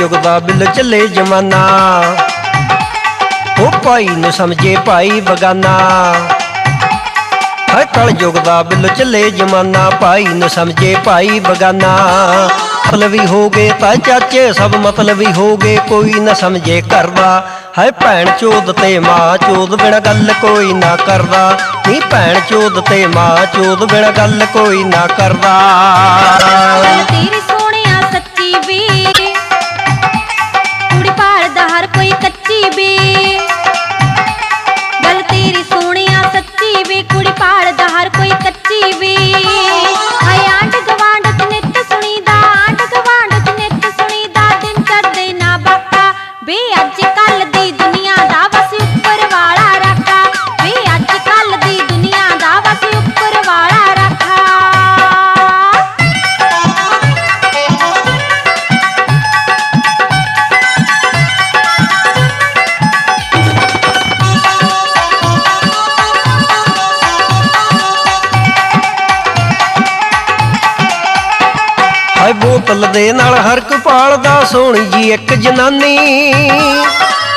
ਯੁਗ ਦਾ ਬਿੱਲ ਚੱਲੇ ਜਮਾਨਾ। ਉਹ ਭਾਈ ਨੂੰ ਸਮਝੇ ਭਾਈ ਬਗਾਨਾ। ਹੈ ਕਲ ਯੁਗ ਦਾ ਬਿੱਲ ਚੱਲੇ ਜਮਾਨਾ, ਭਾਈ ਨੂੰ ਸਮਝੇ ਭਾਈ ਬਗਾਨਾ। ਮਤਲਬੀ ਹੋ ਗਏ ਤਾਂ ਚਾਚੇ, ਸਭ ਮਤਲਬੀ ਹੋ ਗਏ, ਕੋਈ ਨਾ ਸਮਝੇ ਕਰਦਾ। ਹੈ ਭੈਣ ਚੋਦ ਤੇ ਮਾਂ ਚੋਦ ਬਿਨ ਗੱਲ ਕੋਈ ਨਾ ਕਰਦਾ। ਨੀ ਭੈਣ ਚੋਦ ਤੇ ਮਾਂ ਚੋਦ ਬਿਨ ਗੱਲ ਕੋਈ ਨਾ ਕਰਦਾ। ਤੇਰੀ ਹਾਏ ਦੇ ਨਾਲ ਹਰ ਇੱਕ ਪਾਲਦਾ ਸੋਹਣੀ ਜੀ ਇੱਕ ਜਨਾਨੀ।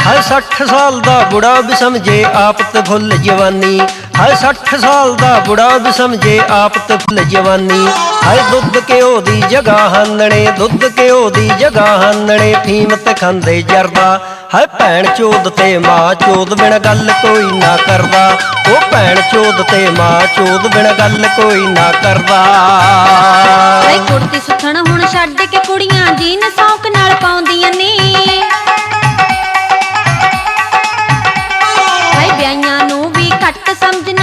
ਹਰ 60 ਸਾਲ ਦਾ ਬੁੜਾ ਵੀ ਸਮਝੇ ਆਪ ਤੇ ਫੁੱਲ ਜਵਾਨੀ। ਹਾਏ 60 ਸਾਲ ਦਾ ਬੁੜਾ ਵੀ ਸਮਝੇ ਆਪ ਤੇ ਫੁੱਲ ਜਵਾਨੀ ਹਾਏ ਦੁੱਧ ਘਿਓ ਦੀ ਜਗ੍ਹਾ ਹੰਨਣੇ, ਦੁੱਧ ਘਿਓ ਦੀ ਜਗ੍ਹਾ ਹੰਨਣੇ ਫੀਮ ਤੇ ਖਾਂਦੇ ਜਰਦਾ। ਹਾਏ ਭੈਣ ਚੋਦ ਤੇ ਮਾਂ ਚੋਦ ਬਿਨ ਗੱਲ ਕੋਈ ਨਾ ਕਰਦਾ। ਉਹ ਭੈਣ ਚੋਦ ਤੇ ਮਾਂ ਚੋਦ ਬਿਨ ਗੱਲ ਕੋਈ ਨਾ ਕਰਦਾ। ਹਾਏ ਕੁੜਤੀ ਸੁਥਣ ਹੁਣ ਛੱਡ ਕੇ ਕੁੜੀਆਂ ਜੀਨ ਸੌਕ ਨਾਲ ਪਾਉਂਦੀਆਂ ਨੇ। ਹਾਏ ਵਿਆਹੀਆਂ ਨੂੰ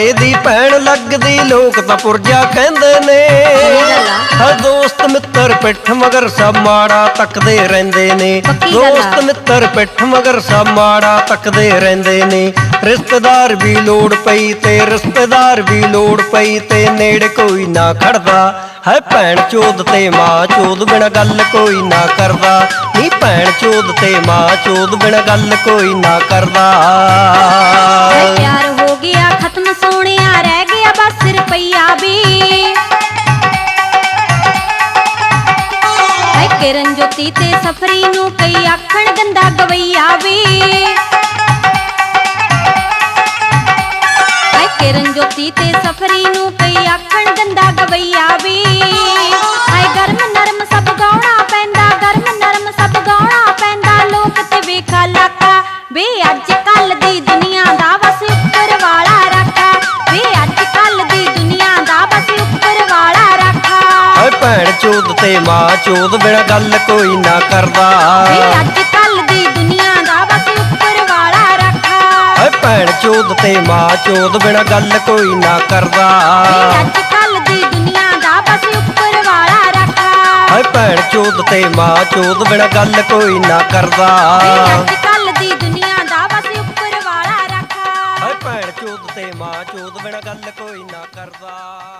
ਵਾਲੇ ਦੀ ਭੈਣ ਲੱਗਦੀ ਲੋਕ ਤਾਂ ਪੁਰਜਾ ਕਹਿੰਦੇ ਨੇ। ਹਾਏ ਦੋਸਤ ਮਿੱਤਰ ਪਿੱਠ ਮਗਰ ਸਭ ਮਾੜਾ ਤੱਕਦੇ ਰਹਿੰਦੇ ਨੇ। ਦੋਸਤ ਮਿੱਤਰ ਪਿੱਠ ਮਗਰ ਸਭ ਮਾੜਾ ਤੱਕਦੇ ਰਹਿੰਦੇ ਨੇ। ਰਿਸ਼ਤੇਦਾਰ ਵੀ ਲੋੜ ਪਈ ਤੇ ਰਿਸ਼ਤੇਦਾਰ ਵੀ ਲੋੜ ਪਈ ਤੇ ਨੇੜੇ ਕੋਈ ਨਾ ਖੜਦਾ। ਹਾਏ ਭੈਣ ਚੋਦ ਤੇ ਮਾਂ ਚੋਦ ਬਿਨ ਗੱਲ ਕੋਈ ਨਾ ਕਰਦਾ। ਨੀ ਭੈਣ ਚੋਦ ਤੇ ਮਾਂ ਚੋਦ ਬਿਨ ਗੱਲ ਕੋਈ ਨਾ ਕਰਦਾ। ਕਿਰਨ ਜੋਤੀ ਤੇ ਸਫਰੀ ਨੂੰ ਕਈ ਆਖਣ ਗੰਦਾ ਗਵਈਆ ਵੀ। ਕਿਰਨ ਜੋਤੀ ਤੇ ਸਫਰੀ ਨੂੰ ਕਈ ਆਖਣ ਗੰਦਾ ਗਵਈਆ ਵੀ। ਤੇ ਮਾਂ ਚੋਦ ਬਿਨ ਗੱਲ ਕੋਈ ਨਾ ਕਰਦਾ। ਅੱਜ ਕੱਲ ਦੀ ਦੁਨੀਆ ਦਾ ਵਸ ਉੱਪਰ ਵਾਲਾ ਰੱਖਾ। ਹਾਏ ਭੈਣ ਚੋਦ ਤੇ ਮਾਂ ਚੋਦ ਬਿਨ ਗੱਲ ਕੋਈ ਨਾ ਕਰਦਾ। ਅੱਜ ਕੱਲ ਦੀ ਦੁਨੀਆ ਦਾ ਵਸ ਉੱਪਰ ਵਾਲਾ ਰੱਖਾ। ਹਾਏ ਭੈਣ ਚੋਦ ਤੇ ਮਾਂ ਚੋਦ ਬਿਨ ਗੱਲ ਕੋਈ ਨਾ ਕਰਦਾ। ਅੱਜ ਕੱਲ ਦੀ ਦੁਨੀਆ ਦਾ ਵਸ ਉੱਪਰ ਵਾਲਾ ਰੱਖਾ। ਹਾਏ ਭੈਣ ਚੋਦ ਤੇ ਮਾਂ ਚੋਦ ਬਿਨ ਗੱਲ ਕੋਈ ਨਾ ਕਰਦਾ।